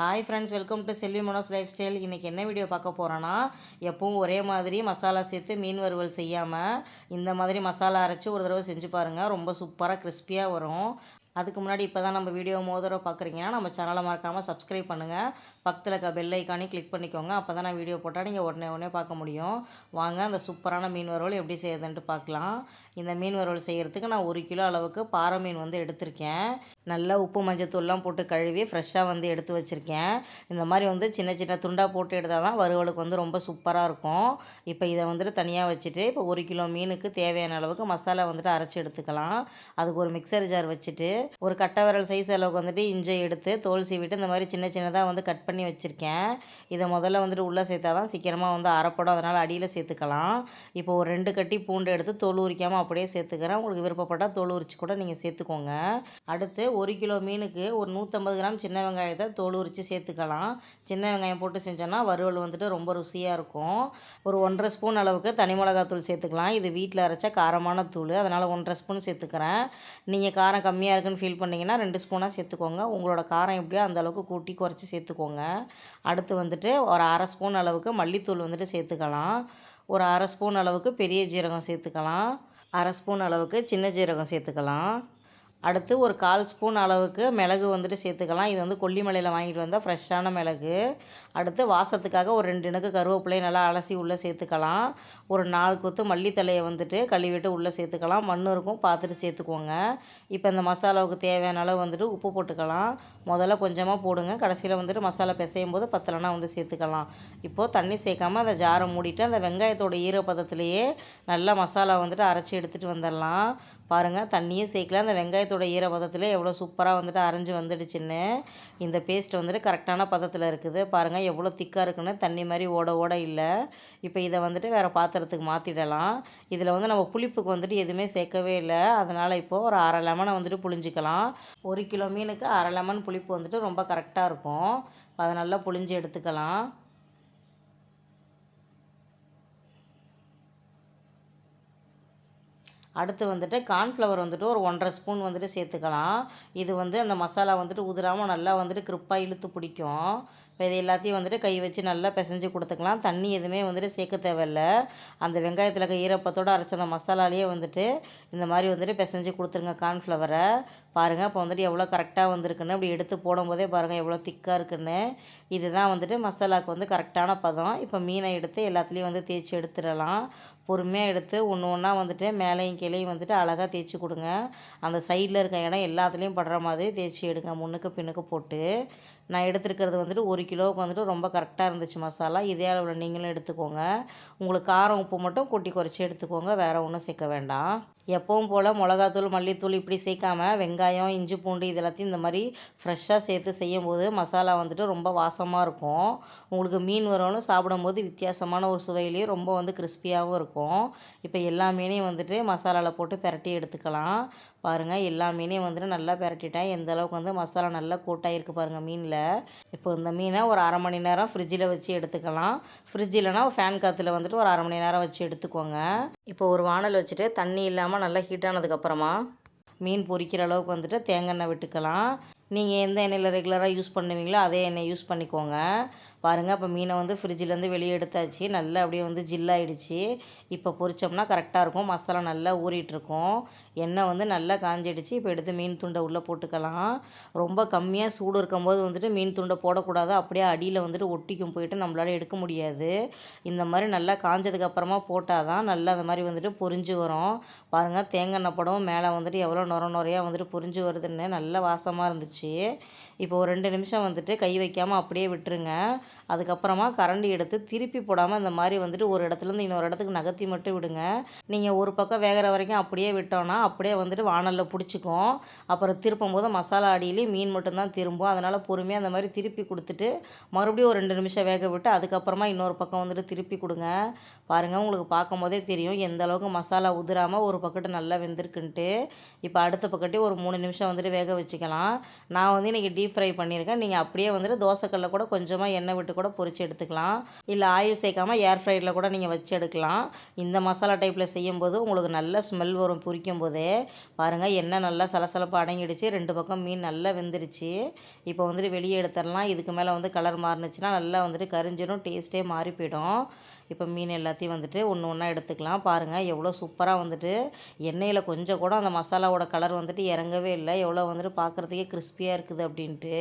Hi friends welcome to Selvi Mano's lifestyle இன்றைக்கி என்ன video பார்க்க போகிறோன்னா எப்பவும் ஒரே மாதிரி மசாலா சேர்த்து மீன் வறுவல் செய்யாமல் இந்த மாதிரி மசாலா அரைச்சி ஒரு தடவை செஞ்சு பாருங்கள் ரொம்ப சூப்பராக கிறிஸ்பியாக வரும். அதுக்கு முன்னாடி இப்போ தான் நம்ம வீடியோ மோதிரம் பார்க்குறீங்கன்னா நம்ம சேனலை மறக்காமல் சப்ஸ்கிரைப் பண்ணுங்கள் பக்கத்தில் இருக்க பெல் ஐக்கானே கிளிக் பண்ணிக்கோங்க. அப்போ தான் நான் வீடியோ போட்டால் நீங்கள் உடனே உடனே பார்க்க முடியும். வாங்க அந்த சூப்பரான மீன் வறுவல் எப்படி செய்யுதுன்ட்டு பார்க்கலாம். இந்த மீன் வறுவல் செய்கிறதுக்கு நான் ஒரு கிலோ அளவுக்கு பாறை மீன் வந்து எடுத்திருக்கேன். நல்லா உப்பு மஞ்சத்தூள்லாம் போட்டு கழுவி ஃப்ரெஷ்ஷாக வந்து எடுத்து வச்சுருக்கேன். இந்த மாதிரி வந்து சின்ன சின்ன துண்டாக போட்டு எடுத்தால் தான் வறுவலுக்கு வந்து ரொம்ப சூப்பராக இருக்கும். இப்போ இதை வந்துட்டு தனியாக வச்சுட்டு இப்போ ஒரு கிலோ மீனுக்கு தேவையான அளவுக்கு மசாலா வந்துட்டு அரைச்சி எடுத்துக்கலாம். அதுக்கு ஒரு மிக்சர் ஜார் வச்சுட்டு ஒரு கட்டை விரல் சைஸ் அளவுக்கு வந்துட்டு இஞ்சை எடுத்து தோல் சீவிட்டு இந்த மாதிரி சின்ன சின்னதாக வந்து கட் பண்ணி வச்சுருக்கேன். இதை முதல்ல வந்துட்டு உள்ளே சேர்த்தா தான் சீக்கிரமாக வந்து அரைப்படும். அதனால் அடியில் சேர்த்துக்கலாம். இப்போ ஒரு ரெண்டு கட்டி பூண்டு எடுத்து தோல் உரிக்காமல் அப்படியே சேர்த்துக்கிறேன். உங்களுக்கு விருப்பப்பட்டால் தோல் உரிச்சு கூட நீங்கள் சேர்த்துக்கோங்க. அடுத்து ஒரு கிலோ மீனுக்கு ஒரு நூற்றம்பது கிராம் சின்ன வெங்காயத்தை தோல் உரித்து சேர்த்துக்கலாம். சின்ன வெங்காயம் போட்டு செஞ்சோன்னா வறுவல் வந்துட்டு ரொம்ப ருசியாக இருக்கும். ஒரு ஒன்றரை ஸ்பூன் அளவுக்கு தனி மிளகாத்தூள் சேர்த்துக்கலாம். இது வீட்டில் அரைச்சா காரமான தூள். அதனால் ஒன்றரை ஸ்பூன் சேர்த்துக்கிறேன். நீங்கள் காரம் கம்மியாக இருக்குன்னு ஃபீல் பண்ணிங்கன்னா ரெண்டு ஸ்பூனாக சேர்த்துக்கோங்க. உங்களோட காரம் எப்படியோ அந்தளவுக்கு கூட்டி குறைச்சி சேர்த்துக்கோங்க. அடுத்து வந்துட்டு ஒரு அரை ஸ்பூன் அளவுக்கு மல்லித்தூள் வந்துட்டு சேர்த்துக்கலாம். ஒரு அரை ஸ்பூன் அளவுக்கு பெரிய ஜீரகம் சேர்த்துக்கலாம். அரை ஸ்பூன் அளவுக்கு சின்ன ஜீரகம் சேர்த்துக்கலாம். அடுத்து ஒரு கால் ஸ்பூன் அளவுக்கு மிளகு வந்துட்டு சேர்த்துக்கலாம். இது வந்து கொல்லிமலையில் வாங்கிட்டு வந்தால் ஃப்ரெஷ்ஷான மிளகு. அடுத்து வாசத்துக்காக ஒரு ரெண்டு இணக்கு கருவேப்பிலையை நல்லா அலசி உள்ளே சேர்த்துக்கலாம். ஒரு நாலு கொத்து மல்லித்தலையை வந்துட்டு கழுவிட்டு உள்ளே சேர்த்துக்கலாம். மண் இருக்கும் பார்த்துட்டு சேர்த்துக்கோங்க. இப்போ இந்த மசாலாவுக்கு தேவையான அளவு வந்துட்டு உப்பு போட்டுக்கலாம். முதல்ல கொஞ்சமாக போடுங்க. கடைசியில் வந்துட்டு மசாலா பிசையும் போது பத்தலைனா வந்து சேர்த்துக்கலாம். இப்போது தண்ணி சேர்க்காம அந்த ஜாரை மூடிட்டு அந்த வெங்காயத்தோட ஈரப்பதத்துலேயே நல்லா மசாலா வந்துட்டு அரைச்சி எடுத்துகிட்டு வந்துடலாம். பாருங்கள் தண்ணியும் சேர்க்கல. அந்த வெங்காயத்தை வெங்காயத்தோட ஈரப்பதத்தில் எவ்வளோ சூப்பராக வந்துட்டு அரைஞ்சி வந்துடுச்சுன்னு இந்த பேஸ்ட் வந்துட்டு கரெக்டான பதத்தில் இருக்குது. பாருங்கள் எவ்வளோ திக்காக இருக்குன்னு தண்ணி மாதிரி ஓட ஓட இல்லை. இப்போ இதை வந்துட்டு வேறு பாத்திரத்துக்கு மாற்றிடலாம் இதில் வந்து நம்ம புளிப்புக்கு வந்துட்டு எதுவுமே சேர்க்கவே இல்லை. அதனால் இப்போது ஒரு அரை லெமனை வந்துட்டு புளிஞ்சிக்கலாம் ஒரு கிலோ மீனுக்கு அரை லெமன் புளிப்பு வந்துட்டு ரொம்ப கரெக்டாக இருக்கும். அதை நல்லா புளிஞ்சு எடுத்துக்கலாம். அடுத்து வந்துட்டு கார்ன்ஃப்ளவர் வந்துட்டு ஒரு ஒன்றரை ஸ்பூன் வந்துட்டு சேர்த்துக்கலாம். இது வந்து அந்த மசாலா வந்துட்டு உதிராமல் நல்லா வந்துட்டு கிருப்பாக இழுத்து பிடிக்கும். இப்போ இது எல்லாத்தையும் வந்துட்டு கை வச்சு நல்லா பிசைஞ்சு கொடுத்துக்கலாம். தண்ணி எதுவுமே வந்துட்டு சேர்க்க தேவையில்ல. அந்த வெங்காயத்தில் இருக்க ஈரப்பத்தோடு அரைச்ச அந்த மசாலாலேயே வந்துட்டு இந்த மாதிரி வந்துட்டு பிசைஞ்சு கொடுத்துருங்க கார்ன்ஃப்ளவரை பாருங்கள் இப்போ வந்துட்டு எவ்வளோ கரெக்டாக வந்திருக்குன்னு. அப்படி எடுத்து போடும்போதே பாருங்கள் எவ்வளோ திக்காக இருக்குன்னு. இதுதான் வந்துட்டு மசாலாவுக்கு வந்து கரெக்டான பதம். இப்போ மீனை எடுத்து எல்லாத்துலேயும் வந்து தேய்ச்சி எடுத்துடலாம். பொறுமையாக எடுத்து ஒன்று ஒன்றா வந்துட்டு மேலேயும் கீழேயும் வந்துட்டு அழகாக தேய்ச்சி கொடுங்க. அந்த சைடில் இருக்க இடம் எல்லாத்துலேயும் படுற மாதிரி தேய்ச்சி எடுங்க. முன்னுக்கு பின்னுக்கு போட்டு. நான் எடுத்துருக்கிறது வந்துட்டு ஒரு கிலோவுக்கு வந்துட்டு ரொம்ப கரெக்டாக இருந்துச்சு மசாலா. இதே அளவில் நீங்களும் எடுத்துக்கோங்க. உங்களுக்கு காரம் உப்பு மட்டும் கூட்டி குறைச்சி எடுத்துக்கோங்க. வேறு ஒன்றும் சேர்க்க வேண்டாம். எப்பவும் போல் மிளகாத்தூள் மல்லித்தூள் இப்படி சேர்க்காம வெங்காயம் இஞ்சி பூண்டு இது எல்லாத்தையும் இந்த மாதிரி ஃப்ரெஷ்ஷாக சேர்த்து செய்யும்போது மசாலா வந்துட்டு ரொம்ப வாசமாக இருக்கும். உங்களுக்கு மீன் வரணும் சாப்பிடும்போது வித்தியாசமான ஒரு சுவையிலையும் ரொம்ப வந்து கிறிஸ்பியாகவும் இருக்கும். இப்போ எல்லா மீனையும் வந்துட்டு மசாலாவில் போட்டு பிரட்டி எடுத்துக்கலாம். பாருங்கள் எல்லா மீனையும் வந்துட்டு நல்லா பெரட்டிட்டேன். எந்த அளவுக்கு வந்து மசாலா நல்லா கூட்டாகிருக்கு பாருங்கள் மீனில். இப்போ இந்த மீனை ஒரு அரை மணி நேரம் ஃப்ரிட்ஜில் வச்சு எடுத்துக்கலாம். ஃப்ரிட்ஜ் இல்லைனா ஃபேன் காற்றுல வந்துட்டு ஒரு அரை மணி நேரம் வச்சு எடுத்துக்கோங்க. இப்போ ஒரு வானல் வச்சுட்டு தண்ணி இல்லாமல் நல்லா ஹீட் ஆனதுக்கப்புறமா மீன் பொரிக்கிற அளவுக்கு வந்துட்டு தேங்காய் எண்ணெய் விட்டுக்கலாம். நீங்கள் எந்த எண்ணெயில் ரெகுலராக யூஸ் பண்ணுவீங்களோ அதே எண்ணெய் யூஸ் பண்ணிக்கோங்க. பாருங்கள் இப்போ மீனை வந்து ஃப்ரிட்ஜிலேருந்து வெளியே எடுத்தாச்சு. நல்லா அப்படியே வந்து ஜில்லாயிடுச்சு இப்போ பொரிச்சோம்னா கரெக்டாக இருக்கும். மசாலா நல்லா ஊறிட்டுருக்கும் எண்ணெய் வந்து நல்லா காஞ்சிடுச்சு. இப்போ எடுத்து மீன் துண்டை உள்ளே போட்டுக்கலாம். ரொம்ப கம்மியாக சூடு இருக்கும்போது வந்துட்டு மீன் துண்டை போடக்கூடாது. அப்படியே அடியில் வந்துட்டு ஒட்டிக்கும் போயிட்டு நம்மளால் எடுக்க முடியாது. இந்த மாதிரி நல்லா காஞ்சதுக்கப்புறமா போட்டால் தான் நல்லா அந்த மாதிரி வந்துட்டு பொரிஞ்சு வரும். பாருங்கள் தேங்காய் எண்ணெய் படம் மேலே வந்துட்டு எவ்வளோ நுர நுறையாக வந்துட்டு பொரிஞ்சு வருதுன்னு. நல்ல வாசமாக இருந்துச்சு. இப்போ ஒரு ரெண்டு நிமிஷம் வந்துட்டு கை வைக்காமல் அப்படியே விட்டுருங்க. அதுக்கப்புறமா கரண்டி எடுத்து திருப்பி போடாமல் இந்த மாதிரி வந்துட்டு ஒரு இடத்துலேருந்து இன்னொரு இடத்துக்கு நகர்த்தி மட்டும் விடுங்க. நீங்கள் ஒரு பக்கம் வேகிற வரைக்கும் அப்படியே விட்டோன்னா அப்படியே வந்துட்டு வானலில் பிடிச்சிக்கும். அப்புறம் திருப்பும் போது மசாலா அடியிலேயும் மீன் மட்டும்தான் திரும்பும். அதனால் பொறுமையாக அந்த மாதிரி திருப்பி கொடுத்துட்டு மறுபடியும் ஒரு ரெண்டு நிமிஷம் வேக விட்டு அதுக்கப்புறமா இன்னொரு பக்கம் வந்துட்டு திருப்பி கொடுங்க. பாருங்கள் உங்களுக்கு பார்க்கும் போதே தெரியும் எந்த அளவுக்கு மசாலா உதிராமல் ஒரு பக்கத்து நல்லா வெந்திருக்குன்ட்டு. இப்போ அடுத்த பக்கத்தையும் ஒரு மூணு நிமிஷம் வந்துட்டு வேக வச்சுக்கலாம். நான் வந்து இன்றைக்கி டீப் ஃப்ரை பண்ணியிருக்கேன். நீங்கள் அப்படியே வந்துட்டு தோசைக்கல்ல கூட கொஞ்சமாக எண்ணெய் விட்டு கூட பொரிச்சு எடுத்துக்கலாம். இல்லை ஆயில் சேர்க்காம ஏர் ஃப்ரைடில் கூட நீங்கள் வச்சு எடுக்கலாம். இந்த மசாலா டைப்பில் செய்யும்போது உங்களுக்கு நல்ல ஸ்மெல் வரும் பொரிக்கும் போதே பாருங்கள் எண்ணெய் நல்லா சலசலப்பு அடங்கிடுச்சு. ரெண்டு பக்கம் மீன் நல்லா வெந்துருச்சு. இப்போ வந்துட்டு வெளியே எடுத்துடலாம். இதுக்கு மேலே வந்து கலர் மாறினுச்சுன்னா நல்லா வந்துட்டு கரிஞ்சிடும் டேஸ்ட்டே மாறி போயிடும். இப்போ மீன் எல்லாத்தையும் வந்துட்டு ஒன்று ஒன்றா எடுத்துக்கலாம். பாருங்கள் எவ்வளோ சூப்பராக வந்துட்டு எண்ணெயில் கொஞ்சம் கூட அந்த மசாலாவோட கலர் வந்துட்டு இறங்கவே இல்லை. எவ்வளோ வந்துட்டு பார்க்குறதுக்கே கிறிஸ்பியாக இருக்குது அப்படின்ட்டு.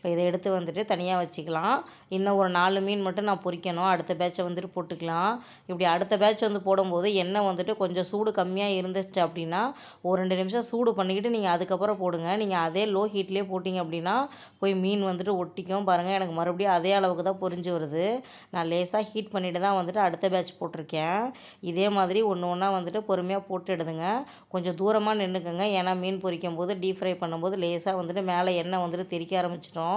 இப்போ இதை எடுத்து வந்துட்டு தனியாக வச்சுக்கலாம். இன்னும் ஒரு நாலு மீன் மட்டும் நான் பொரிக்கணும் அடுத்த பேட்சை வந்துட்டு போட்டுக்கலாம். இப்படி அடுத்த பேட்ச் வந்து போடும்போது எண்ணெய் வந்துட்டு கொஞ்சம் சூடு கம்மியாக இருந்துச்சு அப்படின்னா ஒரு ரெண்டு நிமிஷம் சூடு பண்ணிக்கிட்டு நீங்கள் அதுக்கப்புறம் போடுங்க. நீங்கள் அதே லோ ஹீட்லேயே போட்டிங்க அப்படின்னா போய் மீன் வந்துட்டு ஒட்டிக்கும். பாருங்கள் எனக்கு மறுபடியும் அதே அளவுக்கு தான் பொரிஞ்சு வருது. நான் லேசாக ஹீட் பண்ணிவிட்டு தான் வந்துட்டு அடுத்த பேட்ச் போட்டிருக்கேன். இதே மாதிரி ஒன்று ஒன்றா வந்துட்டு பொறுமையாக போட்டு எடுதுங்க. கொஞ்சம் தூரமாக நின்றுக்குங்க ஏன்னா மீன் பொரிக்கும் போது டீப் ஃப்ரை பண்ணும்போது லேசாக வந்துட்டு மேலே எண்ணெய் வந்துட்டு தெரிக்க ஆரம்பிச்சிட்டோம்.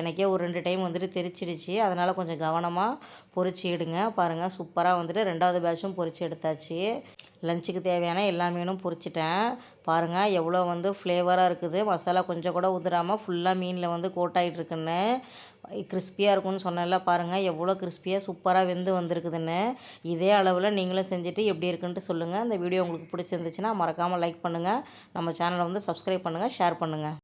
எனக்கே ஒரு ரெண்டு டைம் வந்துட்டு தெரிச்சிடுச்சு அதனால் கொஞ்சம் கவனமாக பொரிச்சு எடுங்க. பாருங்கள் சூப்பராக வந்துட்டு ரெண்டாவது பேட்சும் பொறிச்சு எடுத்தாச்சு. லஞ்சுக்கு தேவையான எல்லா மீனும் பொறிச்சிட்டேன். பாருங்கள் எவ்வளோ வந்து ஃப்ளேவராக இருக்குது. மசாலா கொஞ்சம் கூட உதிராமல் ஃபுல்லாக மீனில் வந்து கோட்டாயிட்ருக்குன்னு கிறிஸ்பியாக இருக்கும்னு சொன்னேன்ல பாருங்கள் எவ்வளோ கிறிஸ்பியாக சூப்பராக வெந்து வந்திருக்குதுன்னு. இதே அளவில் நீங்களும் செஞ்சுட்டு எப்படி இருக்குன்ட்டு சொல்லுங்கள் இந்த வீடியோ உங்களுக்கு பிடிச்சிருந்துச்சுன்னா மறக்காமல் லைக் பண்ணுங்கள் நம்ம சேனலை வந்து சப்ஸ்கிரைப் பண்ணுங்கள் ஷேர் பண்ணுங்கள்